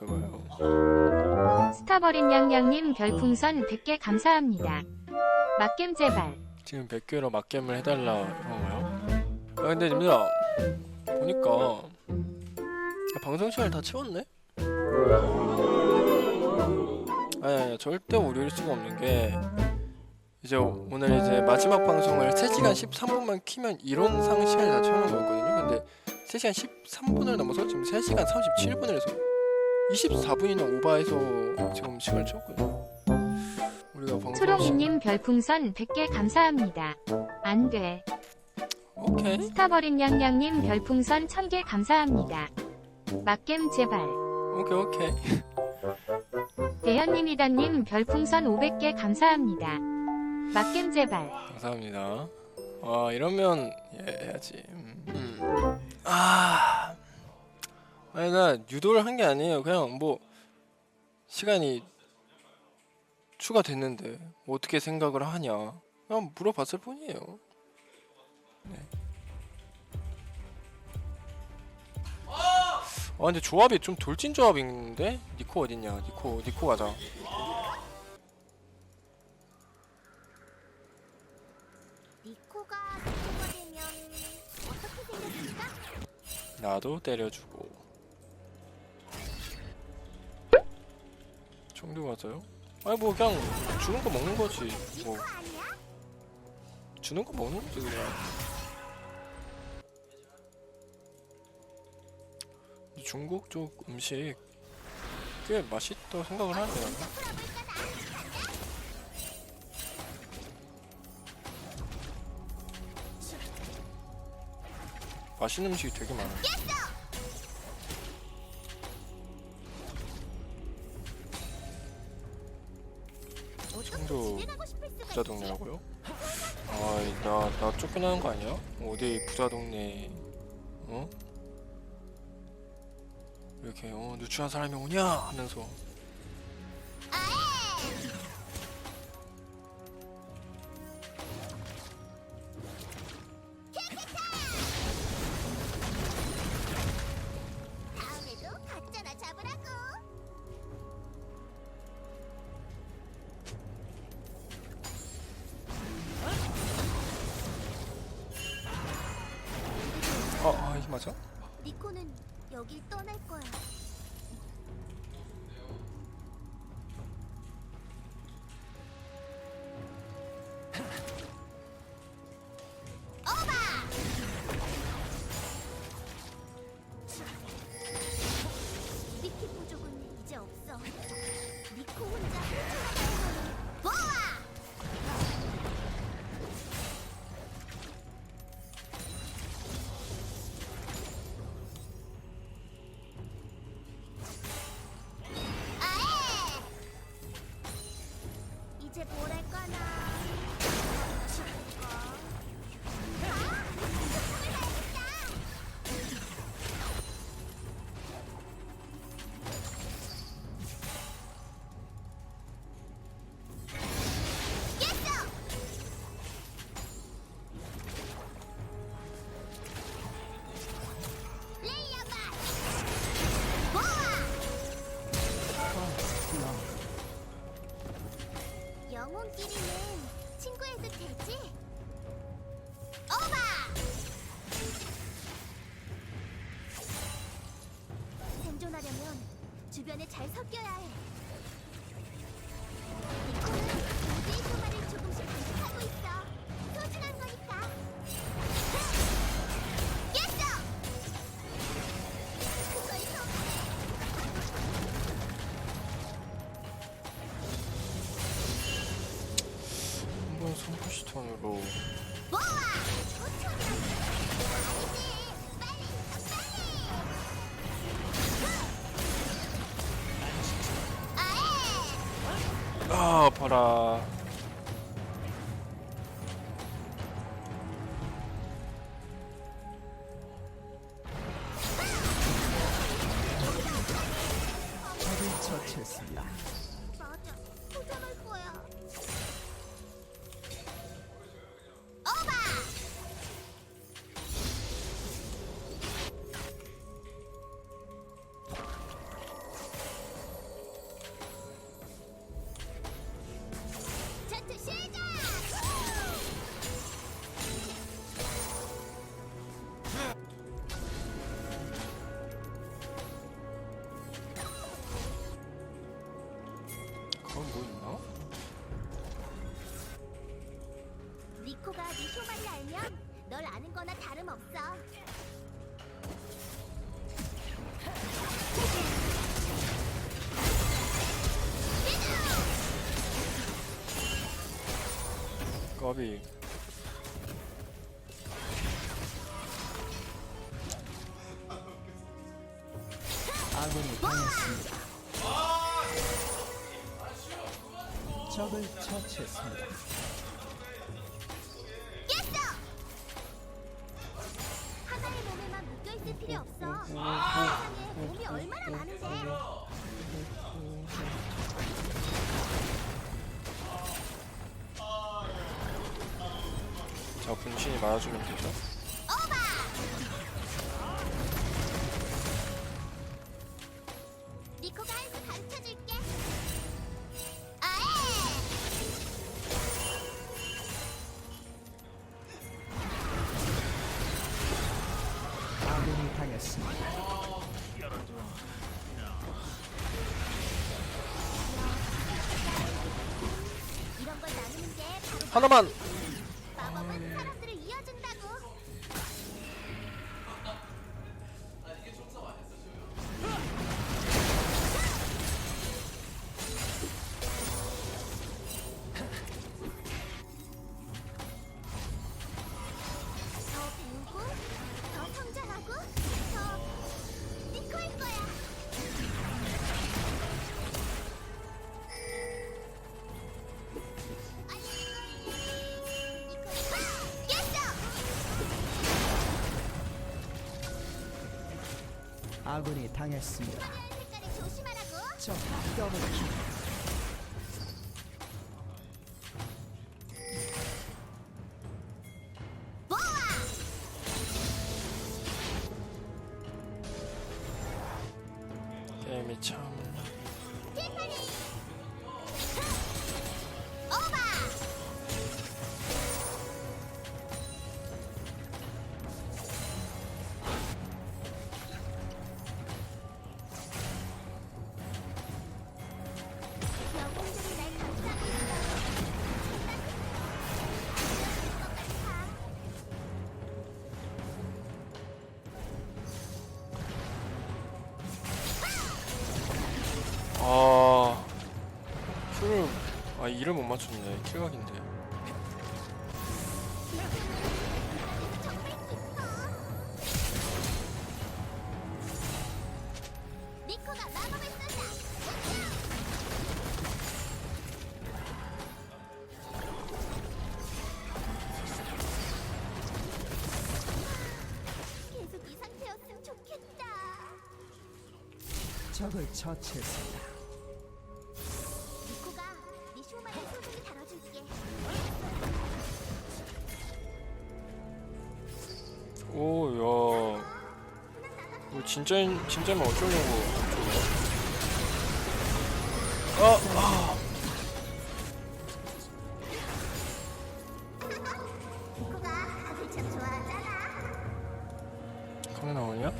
있어봐요. 스타버린 양양님 별풍선 100개 감사합니다. 막겜 제발. 지금 100개로 맞겜을 해달라 이런거요? 아 근데 님들아 보니까 방송 시간을 다 채웠네? 아니 아니 절대 오류일 수가 없는 게 이제 오늘 이제 마지막 방송을 3시간 13분만 키면 이론상 시간이 다 채우는 거였거든요 근데 3시간 13분을 넘어서 지금 3시간 37분을 해서 24분이나 오바해서 지금 시간을 채웠거든요 우리가 시간 초롱이님 별풍선 100개 감사합니다. 안 돼. 오케이 스타버린 양양님 별풍선 1000개 감사합니다. 막겜 제발. 오케이 오케이 대현님이다님 별풍선 500개 감사합니다. 막겜 제발. 감사합니다. 아 이러면 예, 해야지. 음, 음. 아 아니 나 유도를 한 게 아니에요. 그냥 뭐 시간이 추가됐는데 뭐 어떻게 생각을 하냐 그냥 물어봤을 뿐이에요. 네. 아 근데 조합이 좀 돌진 조합인데 니코 어딨냐? 니코 니코 가자. 나도 때려주고 총도 맞아요? 아니 뭐 그냥 주는 거 먹는 거지 뭐? 주는 거 먹는 거지 그냥 중국 쪽 음식 꽤 맛있다고 생각을 나는 맛있는 음식이 되게 많아요 부자 동네라고요? 아, 나, 나 쫓겨나는 거 아니야? 어디 부자 동네, 어? 이렇게, 어, 누추한 사람이 오냐? 하면서. 맞아? 니코는 여길 떠날 거야. 할 거나? 영혼끼리는 친구해도 되지? 오바! 생존하려면 주변에 잘 섞여야 해. 빨리! 아에! 아, 아파라. 널 아는 거나 다름없어. 까비 아군이 당했습니다. 적을 처치했습니다. 자 분신이 맞아주면 되죠 오바! 니코가 할수 가르쳐줄게. 아예! 아군이 당했습니다. 이런 걸 나누는 게 바로 하나만 아군이 당했습니다. 모아! 게임이 참 이를 못 맞췄네 킬각인데. 계속 이 상태였으면 좋겠다. 적을 처치했습니다. 진짜 진짜면 어쩌려고 아, 아. 카메라 나오냐?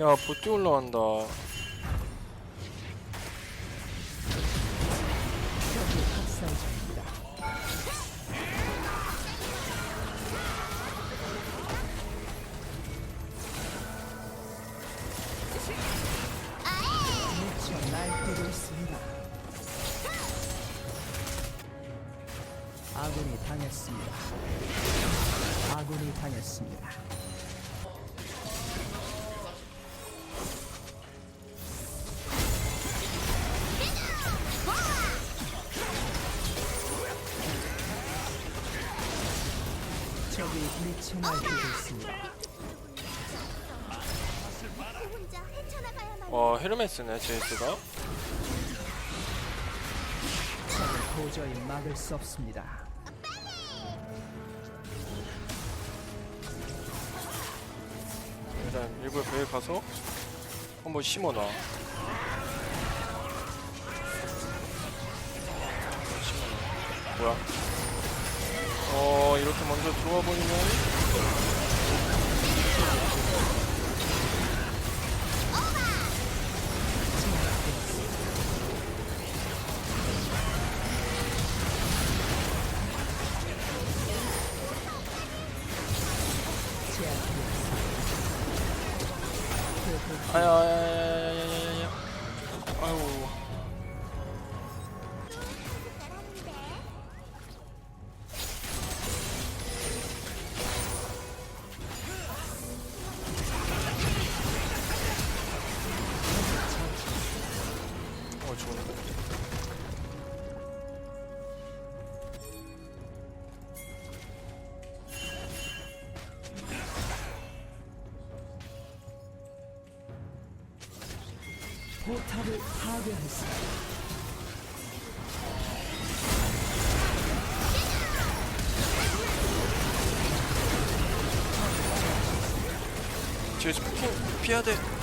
야 보트 올라간다. 아군이 당했습니다. 아군이 당했습니다. 그 혼자 헤쳐나가야만 와 헤르메스네 제이스가 적을 도저히 막을 수 없습니다. 일단 일부러 배에 가서 한번 심어놔 심어놔. 뭐야 어 이렇게 먼저 들어와 버리면 파괴했습니다. 피해야 돼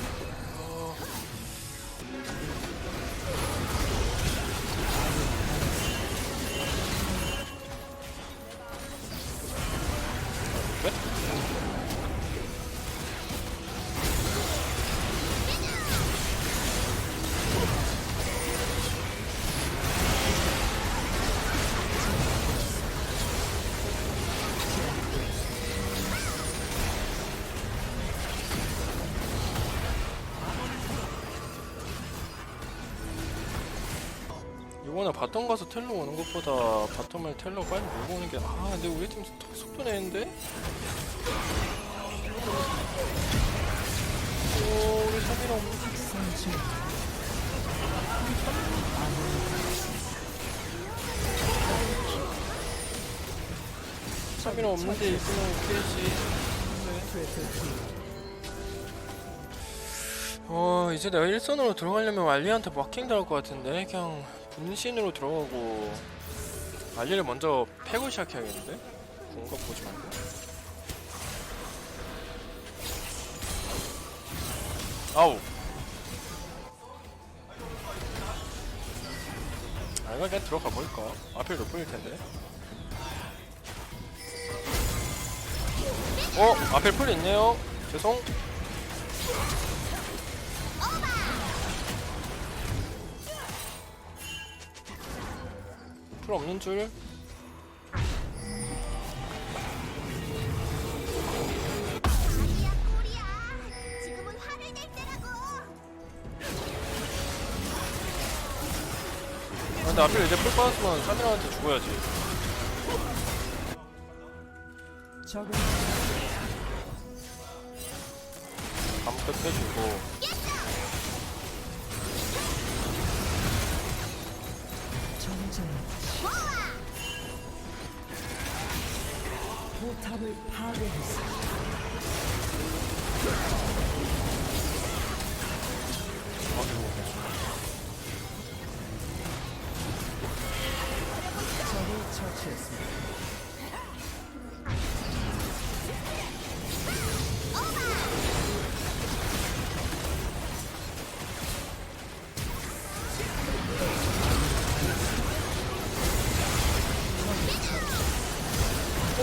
이번에 바텀 가서 텔로 오는 것보다 바텀을 텔로 빨리 몰고 오는 게 아 근데 우리 팀 속- 속도 내는데? 오 우리 사비라 없는 사비라 없는데 있으면 웃기지? 어 이제 내가 일선으로 들어가려면 알리한테 마킹 당할 것 같은데 그냥 분신으로 들어가고 알리를 먼저 패고 시작해야겠는데? 공각 보지 말고 아우 알가 그냥 들어가 볼까? 앞에 몇 분일 텐데 어? 앞에 풀 있네요 죄송 풀 없는 줄? 아니야 콜이야 지금은 화를 낼 때라고. 아, 근데 앞에 이제 풀 빠졌으면 사미라한테 죽어야지. 적을 감끝 빼주고. 정 포탑을 파괴했습니다.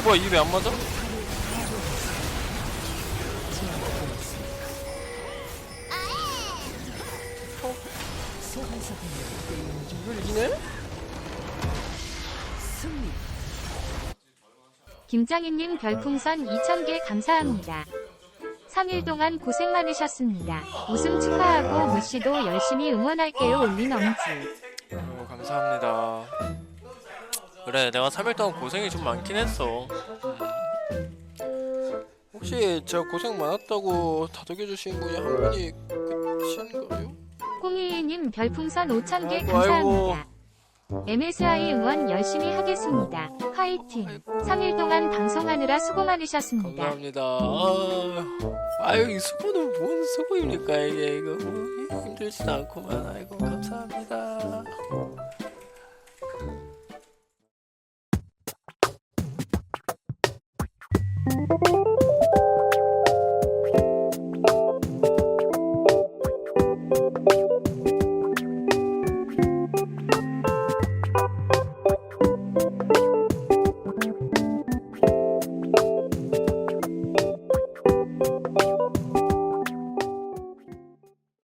뭐야 입에 안 맞아? 이걸 이기네? 김장희님 별풍선 2,000개 감사합니다. 3일 동안 고생 많으셨습니다. 우승 축하하고 무씨도 열심히 응원할게요 올린 엄지. 아유 감사합니다 그래 내가 3일 동안 고생이 좀 많긴 했어 음. 혹시 제가 고생 많았다고 다독여주신 분이 한 분이 끝인가요? 꽁이님 별풍선 5,000개 아이고, 감사합니다. MSI 응원 열심히 하겠습니다. 화이팅. 3일 동안 방송하느라 수고 많으셨습니다. 감사합니다. 아, 아유 이 수고는 뭔 수고입니까 이게 이거 뭐 힘들지도 않구만. 아이고 감사합니다.